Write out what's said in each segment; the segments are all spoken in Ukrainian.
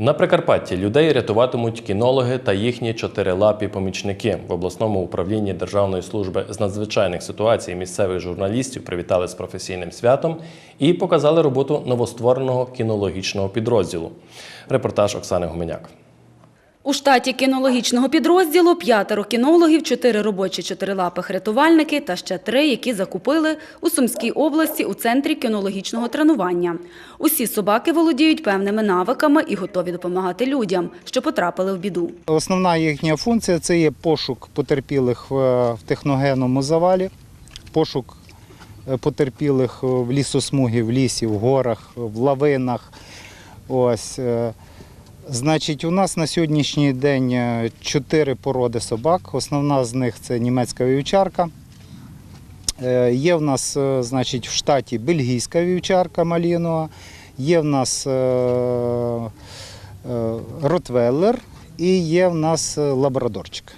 На Прикарпатті людей рятуватимуть кінологи та їхні чотирилапі помічники. В обласному управлінні Державної служби з надзвичайних ситуацій місцевих журналістів привітали з професійним святом і показали роботу новоствореного кінологічного підрозділу. Репортаж Оксани Гуменяк. У штаті кінологічного підрозділу п'ятеро кінологів, чотири робочі чотирилапих рятувальники та ще три, які закупили у Сумській області у центрі кінологічного тренування. Усі собаки володіють певними навиками і готові допомагати людям, що потрапили в біду. Основна їхня функція це є пошук потерпілих в техногенному завалі, пошук е, потерпілих в лісосмугі, в лісі, в горах, в лавинах. Ось. Значить, у нас на сьогоднішній день е, чотири породи собак. Основна з них це німецька вівчарка. Е, Є в нас, е, значить, в штаті бельгійська вівчарка малінова, є в нас ротвеллер і є в нас лабрадорчик.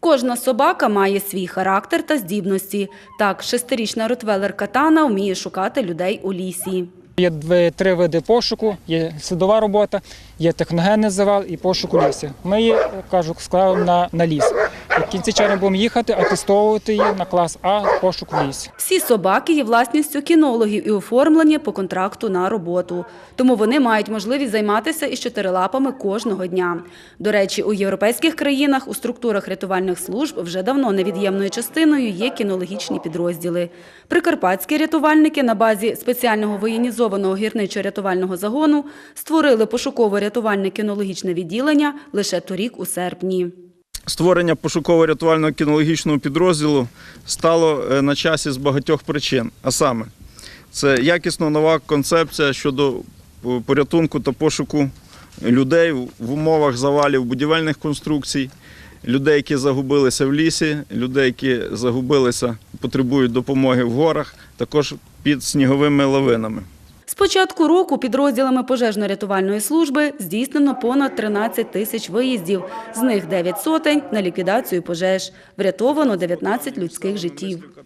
Кожна собака має свій характер та здібності. Так, шестирічна ротвелер Катана вміє шукати людей у лісі. Є три види пошуку: є слідова робота, є техногенний завал і пошук у лісі. Ми її, кажу, склали на, на ліс. В кінці червня будемо їхати, атестовувати її на клас А пошук в. Всі собаки є власністю кінологів і оформлені по контракту на роботу. Тому вони мають можливість займатися із чотирилапами кожного дня. До речі, у європейських країнах у структурах рятувальних служб вже давно невід'ємною частиною є кінологічні підрозділи. Прикарпатські рятувальники на базі спеціального воєнізованого гірничо-рятувального загону створили пошуково-рятувальне кінологічне відділення лише торік у серпні. Створення пошуково-рятувального кінологічного підрозділу стало е, на часі з багатьох причин. А саме, це якісно нова концепція щодо е, порятунку та пошуку людей в умовах завалів будівельних конструкцій, людей, які загубилися в лісі, людей, які загубилися, потребують допомоги в горах, також під сніговими лавинами. З початку року підрозділами пожежно-рятувальної служби здійснено понад 13 тисяч виїздів, з них 9 сотень на ліквідацію пожеж. Врятовано 19 людських життів.